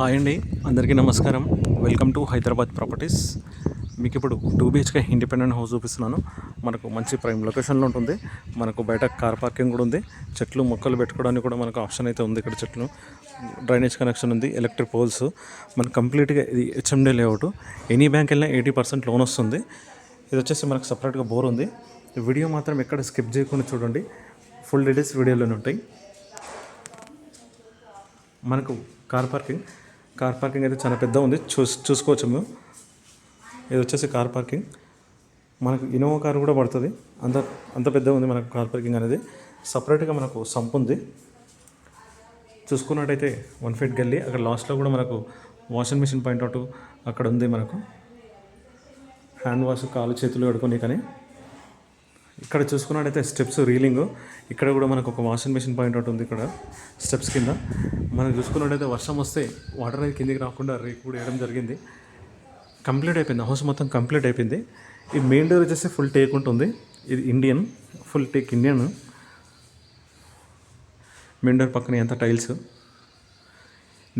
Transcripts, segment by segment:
Hi అండి. అందరికీ నమస్కారం. వెల్కమ్ టు హైదరాబాద్ ప్రాపర్టీస్ మీకు ఇప్పుడు టూ బిహెచ్కే ఇండిపెండెంట్ హౌస్ చూపిస్తున్నాను. మనకు మంచి ప్రైమ్ లొకేషన్లో ఉంటుంది. మనకు బయట కార్ పార్కింగ్ కూడా ఉంది. చెట్లు మొక్కలు పెట్టుకోవడానికి కూడా మనకు ఆప్షన్ అయితే ఉంది ఇక్కడ చెట్లు. డ్రైనేజ్ కనెక్షన్ ఉంది ఎలక్ట్రిక్ పోల్స్. మనకు కంప్లీట్గా ఇది హెచ్ఎండి లేఅవుట్ ఎనీ బ్యాంక్ వెళ్ళినా ఎయిటీ పర్సెంట్ లోన్ వస్తుంది. ఇది వచ్చేసి మనకు సపరేట్గా బోర్ ఉంది. వీడియో మాత్రం ఎక్కడ స్కిప్ చేయకుండా చూడండి. ఫుల్ డీటెయిల్స్ వీడియోలోనే ఉంటాయి. మనకు కార్ పార్కింగ్. కార్ పార్కింగ్ అయితే చాలా పెద్ద ఉంది. చూస్ చూసుకోవచ్చు మేము. ఇది వచ్చేసి కార్ పార్కింగ్ మనకు ఇన్నోవా కార్ కూడా పడుతుంది. అంత అంత పెద్ద ఉంది మనకు కార్ పార్కింగ్ అనేది. సపరేట్గా మనకు సంప్ ఉంది. చూసుకున్నట్టయితే వన్ ఫీట్ గల్లీ. అక్కడ లాస్ట్లో కూడా మనకు వాషింగ్ మిషన్ పాయింట్ అవుట్ అక్కడ ఉంది మనకు. హ్యాండ్ వాష్ కాలు చేతులు కడుకొని కానీ ఇక్కడ చూసుకున్నట్టయితే స్టెప్స్ రీలింగ్. ఇక్కడ కూడా మనకు ఒక వాషింగ్ మెషిన్ పాయింట్ ఒకటి ఉంది ఇక్కడ స్టెప్స్ కింద. మనం చూసుకున్నట్టయితే వర్షం వస్తే వాటర్ అనేది కిందికి రాకుండా రేకు కూడా వేయడం జరిగింది. కంప్లీట్ అయిపోయింది. హౌస్ మొత్తం కంప్లీట్ అయిపోయింది. ఈ మెయిన్ డోర్ వచ్చేసి ఫుల్ టేక్ ఉంటుంది. ఇది Indian full teak Indian. Main door పక్కన ఎంత టైల్స్.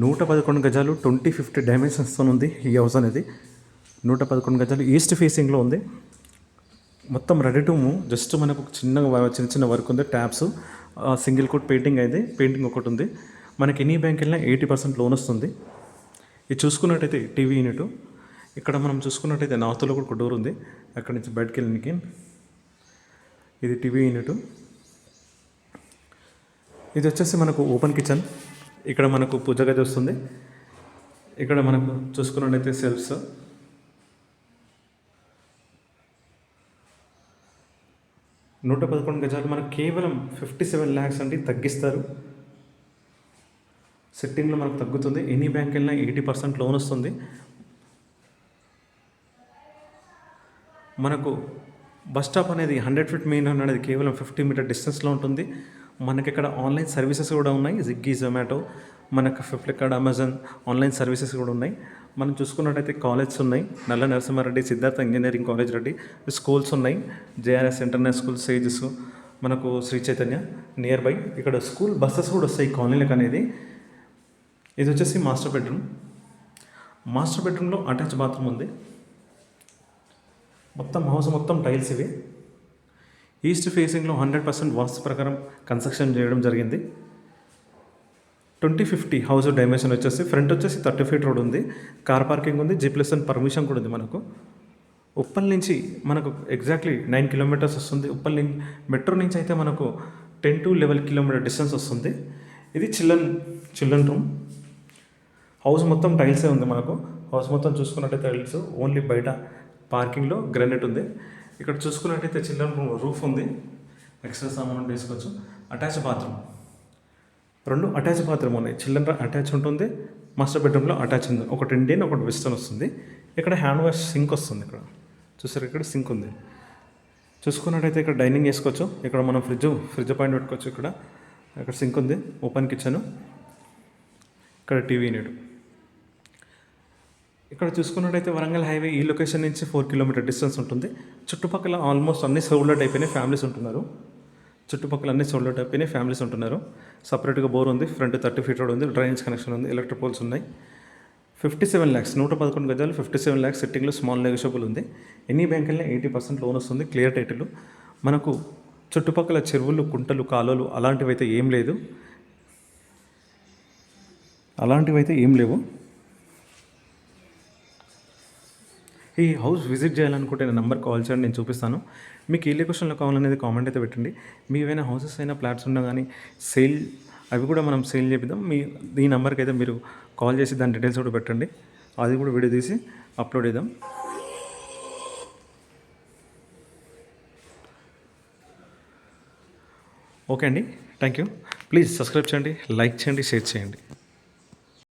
నూట పదకొండు గజాలు ట్వంటీ ఫిఫ్టీ డైమెన్షన్స్తో ఉంది ఈ హౌస్ అనేది. నూట పదకొండు గజాలు ఈస్ట్ ఫేసింగ్లో ఉంది. మొత్తం రెడీ టు మూవ్ జస్ట్ మనకు చిన్న చిన్న చిన్న వర్క్ ఉంది ట్యాప్స్ సింగిల్ కోట్ పెయింటింగ్ అయితే పెయింటింగ్ ఒకటి ఉంది. మనకి ఎనీ బ్యాంక్ వెళ్ళినా ఎయిటీ పర్సెంట్ లోన్ వస్తుంది. ఇది చూసుకున్నట్టయితే టీవీ యూనిట్. ఇక్కడ మనం చూసుకున్నట్టయితే నార్త్లో కూడా ఒక డోర్ ఉంది. అక్కడి నుంచి బయటకు వెళ్ళడానికి. ఇది టీవీ యూనిట్. ఇది వచ్చేసి మనకు ఓపెన్ కిచెన్. ఇక్కడ మనకు పూజ గది వస్తుంది. ఇక్కడ మనకు చూసుకున్నట్టయితే సెల్ఫ్స్. నూట పదకొండు గజాలు మనకు కేవలం ఫిఫ్టీ సెవెన్ ల్యాక్స్ అంటే తగ్గిస్తారు. సెట్టింగ్లో మనకు తగ్గుతుంది. ఎనీ బ్యాంక్ వెళ్ళినా ఎయిటీ పర్సెంట్ లోన్ వస్తుంది. మనకు బస్ స్టాప్ అనేది హండ్రెడ్ ఫీట్ మెయిన్ అనేది కేవలం ఫిఫ్టీ మీటర్ డిస్టెన్స్లో ఉంటుంది. మనకి ఇక్కడ ఆన్లైన్ సర్వీసెస్ కూడా ఉన్నాయి. స్విగ్గీ జొమాటో మనకు ఫ్లిప్కార్ట్ అమెజాన్ ఆన్లైన్ సర్వీసెస్ కూడా ఉన్నాయి. మనం చూసుకున్నట్టయితే కాలేజెస్ ఉన్నాయి. Nalla Narasimhareddy Siddhartha engineering college Reddy schools ఉన్నాయి. జేఆర్ఎస్ ఇంటర్నేషనల్ స్కూల్ సేజెస్ మనకు శ్రీ చైతన్య నియర్ బై ఇక్కడ స్కూల్ బస్సెస్ కూడా వస్తాయి కాలనీలకు అనేది ఇది వచ్చేసి మాస్టర్ బెడ్రూమ్ మాస్టర్ బెడ్రూమ్లో అటాచ్ బాత్రూమ్ ఉంది. మొత్తం హౌస్ మొత్తం టైల్స్ ఇవి. ఈస్ట్ ఫేసింగ్లో హండ్రెడ్ పర్సెంట్ వాస్తు ప్రకారం కన్స్ట్రక్షన్ చేయడం జరిగింది. ట్వంటీ ఫిఫ్టీ హౌస్ డైమెన్షన్ వచ్చేసి ఫ్రంట్ వచ్చేసి థర్టీ ఫీట్ రోడ్ ఉంది. కార్ పార్కింగ్ ఉంది. జీ ప్లస్ పర్మిషన్ కూడా ఉంది మనకు. ఉప్పల్ నుంచి మనకు ఎగ్జాక్ట్లీ నైన్ కిలోమీటర్స్ వస్తుంది. ఉప్పల్ నుంచి మెట్రో నుంచి అయితే మనకు ten to eleven kilometer distance వస్తుంది. ఇది చిల్డ్రన్ చిల్డ్రన్ రూమ్. హౌస్ మొత్తం టైల్సే ఉంది మనకు. హౌస్ మొత్తం చూసుకున్నట్టయితే టైల్స్ ఓన్లీ బయట పార్కింగ్లో గ్రానైట్ ఉంది. ఇక్కడ చూసుకున్నట్టయితే చిల్డ్రన్ రూమ్ రూఫ్ ఉంది. ఎక్స్ట్రా సామాన్ వేసుకోవచ్చు. అటాచ్ బాత్రూమ్ రెండు అటాచ్ బాత్రూమ్ ఉన్నాయి. చిల్డ్రన్ అటాచ్ ఉంటుంది. మాస్టర్ బెడ్రూమ్లో అటాచ్ ఉంది. ఒకటి ఇండియన్ ఒకటి వెస్టర్న్ వస్తుంది. ఇక్కడ హ్యాండ్ వాష్ సింక్ వస్తుంది ఇక్కడ. చూసారు ఇక్కడ సింక్ ఉంది. చూసుకున్నట్టయితే ఇక్కడ డైనింగ్ వేసుకోవచ్చు. ఇక్కడ మనం ఫ్రిడ్జ్ ఫ్రిడ్జ్ పాయింట్ పెట్టుకోవచ్చు ఇక్కడ. ఇక్కడ సింక్ ఉంది. Open kitchen. ఇక్కడ టీవీ యూనిట్. ఇక్కడ చూసుకున్నట్టయితే వరంగల్ హైవే ఈ లొకేషన్ నుంచి ఫోర్ కిలోమీటర్ డిస్టెన్స్ ఉంటుంది. చుట్టుపక్కల ఆల్మోస్ట్ అన్ని సోల్డ్ అయిపోయినాయి. ఫ్యామిలీస్ ఉంటున్నారు. చుట్టుపక్కల అన్ని సోల్డ్ అయిపోయినాయి ఫ్యామిలీస్ ఉంటున్నారు. సపరేట్గా బోర్ ఉంది ఫ్రంట్ థర్టీ ఫీట్ రోడ్ ఉంది డ్రైనేజ్ కనెక్షన్ ఉంది ఎలక్ట్రిక్ పోల్స్ ఉన్నాయి. ఫిఫ్టీ సెవెన్ ల్యాక్స్ నూట పదకొండు గజాలు ఫిఫ్టీ సెవెన్ ల్యాక్స్ సిట్టింగ్లో స్మాల్ నెగోషియబుల్ ఉంది. ఎనీ బ్యాంక్ వెళ్ళినా ఎయిటీ పర్సెంట్ లోన్ వస్తుంది క్లియర్ టైటిల్ మనకు చుట్టుపక్కల చెరువులు కుంటలు కాలువలు అలాంటివి అయితే ఏం లేదు. అలాంటివి అయితే ఏం లేవు. ఈ హౌస్ విజిట్ చేయాలనుకుంటే నా నెంబర్ కాల్ చేయండి నేను చూపిస్తాను. మీకు ఏ లొకేషన్లో కావాలనేది కామెంట్ అయితే పెట్టండి. మీ ఏమైనా హౌసెస్ అయినా ఫ్లాట్స్ ఉన్నా కానీ సేల్ అవి కూడా మనం సేల్ చేపిద్దాం. మీ ఈ నెంబర్కి అయితే మీరు కాల్ చేసి దాని డీటెయిల్స్ కూడా పెట్టండి. అది కూడా వీడియో తీసి అప్లోడ్ చేద్దాం. ఓకే అండి. థ్యాంక్ యూ ప్లీజ్ సబ్స్క్రైబ్ చేయండి లైక్ చేయండి షేర్ చేయండి.